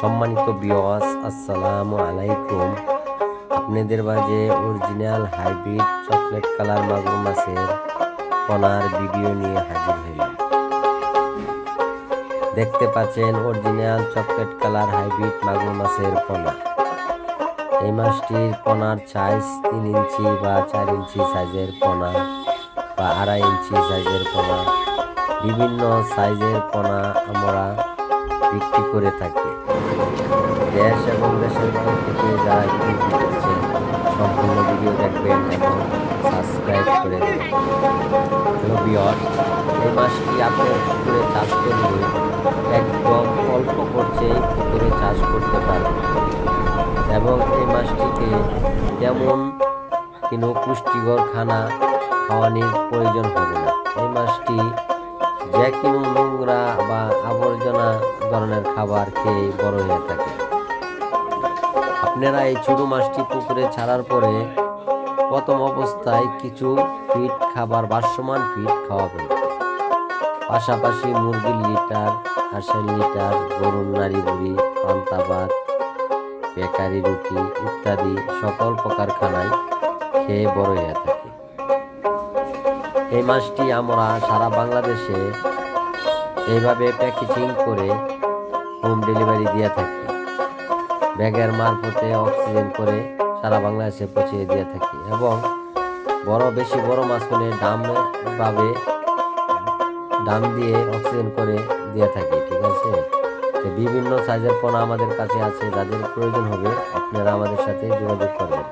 সম্মানিত বিওয়াস আসসালামু আলাইকুম। আপনাদের মাঝে অরিজিনাল হাইব্রিড চকলেট কালার মাগুর মাছের পোনার ভিডিও নিয়ে হাজির হইলাম। দেখতে পাচ্ছেন অরিজিনাল চকলেট কালার হাইব্রিড মাগুর মাছের পোনা এই মাছটির পোনার সাইজ তিন ইঞ্চি বা চার ইঞ্চি সাইজের পোনা বা আড়াই ইঞ্চি সাইজের পোনা বিভিন্ন সাইজের পোনা আমরা বিক্রি করে থাকি। দেশ এবং দেশের থেকে যারা বিক্রি করছে সম্পূর্ণ ভিডিও দেখবেন এবং সাবস্ক্রাইব করে দেবেন। হ্যালো বিয়স এই মাছটি আপনার পুকুরে চাষ করলে একদম অল্প খরচেই পুকুরে চাষ করতে পারেন এবং এই মাছটিকে তেমন কোনো পুষ্টিকর খানা খাওয়ানোর প্রয়োজন হবে না। এই মাছটি যে কোনো নোংরা বা আবর্জনা ধরনের খাবার খেয়ে বড় হয়ে থাকে। আপনারা এই ছোট মাছটি পুকুরে ছাড়ার পরে প্রথম অবস্থায় কিছু ফিট খাবার বাসমান ফিট খাওয়াবেন। পাশাপাশি মুরগির লিটার, হাঁসের লিটার, গরুর নারী বুড়ি পান্তা বেকারি রুটি ইত্যাদি সকল প্রকার খানায় খেয়ে বড় হয়ে থাকে। এই মাছটি আমরা সারা বাংলাদেশে এইভাবে প্যাকেজিং করে হোম ডেলিভারি দিয়ে থাকি। ব্যাগের মারফতে অক্সিজেন করে সারা বাংলাদেশে পৌঁছে দিয়ে থাকি এবং বড়, বেশি বড় মাছ হলে ডাম ভাবে ডাম দিয়ে অক্সিজেন করে দিয়ে থাকি, ঠিক আছে? তো বিভিন্ন সাইজের পোনা আমাদের কাছে আছে, যাদের প্রয়োজন হবে আপনারা আমাদের সাথে যোগাযোগ করবেন।